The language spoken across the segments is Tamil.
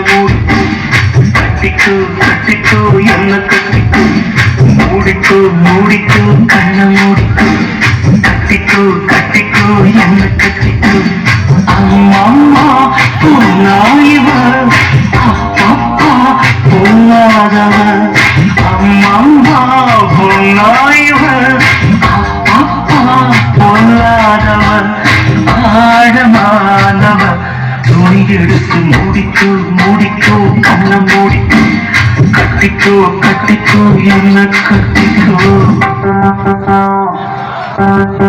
மூடிக்கோ கட்டிக்கோ கட்டிக்கோ என்ன கட்டிக்கோ மூடிக்கோ மூடிக்கோ கண்ண மூடிக்கோ கட்டிக்கோ கட்டிக்கோ என்ன துணி எடுத்து மூடிக்கோ மூடிக்கோ கண்ண மூடிக்கோ கட்டிக்கோ கட்டிக்கோ என்ன கட்டிக்கோ? அங்கே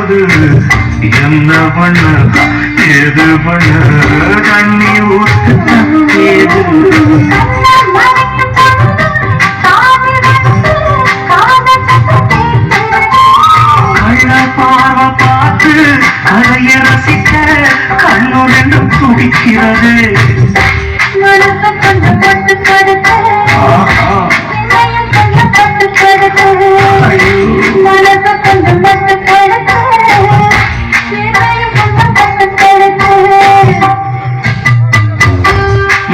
இப்போது என்ன பண்ண எது பண்ண தண்ணி ஊத்து ஏது கள்ள பார்வை பார்த்து கலைய ரசிக்க கண்ணுடன் துடிக்கிறது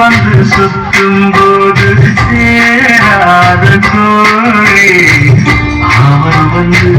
வந்து சுத்தும் போது சேராத தோழி அவன் வந்து